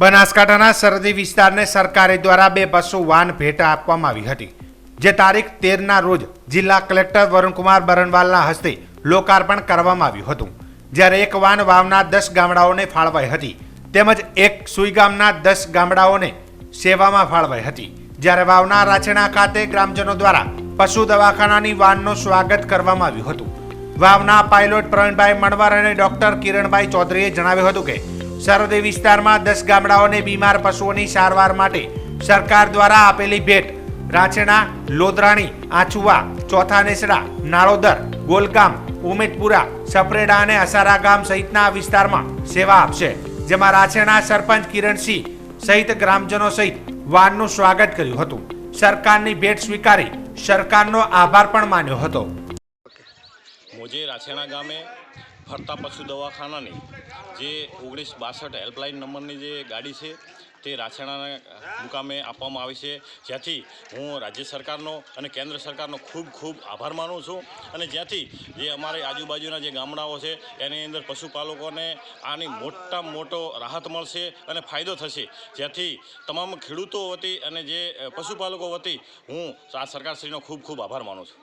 બનાસકાંઠાના સરહદી વિસ્તારને સરકારે દ્વારા બે બસો વાન ભેટ આપવામાં આવી હતી, જે તારીખ તેરના રોજ જિલ્લા કલેક્ટર વરુણકુમાર બરણવાલના હસ્તે લોકાર્પણ કરવામાં આવ્યું હતું. જ્યારે એક વાન વાવના દસ ગામડાઓને ફાળવાઈ હતી, તેમજ એક સુઈ ગામના દસ ગામડાઓને સેવામાં ફાળવાઈ હતી. જ્યારે વાવના રાછેણા ખાતે ગ્રામજનો દ્વારા પશુ દવાખાનાની વાનનું સ્વાગત કરવામાં આવ્યું હતું. વાવના પાયલોટ પ્રવીણભાઈ મણવર અને ડોક્ટર કિરણભાઈ ચૌધરીએ જણાવ્યું હતું કે સરહદી વિસ્તારમાં દસ ગામડાઓને બીમાર પશુઓની સારવાર માટે સરકાર દ્વારા આપેલી ભેટ. રાચણા લોધરાણી આછુવા, ચોથા નેસડા, નાળોદર, ગોલગામ, ઉમેદપુરા, સપરેડા અને અસારા ગામ સહિતના વિસ્તારમાં સેવા આપશે. જેમાં રાંચેણા સરપંચ કિરણસિંહ સહિત ગ્રામજનો સહિત વાનનું સ્વાગત કર્યું હતું. સરકારની ભેટ સ્વીકારી સરકારનો આભાર પણ માન્યો હતો. મોજે રાછેણા ગામે ફરતા પશુ દવાખાનાની જે ઓગણીસ બાસઠ હેલ્પલાઇન નંબરની જે ગાડી છે, તે રાછેણાના મુકામે આપવામાં આવી છે. જ્યાંથી હું રાજ્ય સરકારનો અને કેન્દ્ર સરકારનો ખૂબ ખૂબ આભાર માનું છું અને જ્યાંથી જે અમારી આજુબાજુના જે ગામડાઓ છે, એની અંદર પશુપાલકોને આની મોટામાં મોટો રાહત મળશે અને ફાયદો થશે. જ્યાંથી તમામ ખેડૂતો વતી અને જે પશુપાલકો વતી હું આ સરકારશ્રીનો ખૂબ ખૂબ આભાર માનું છું.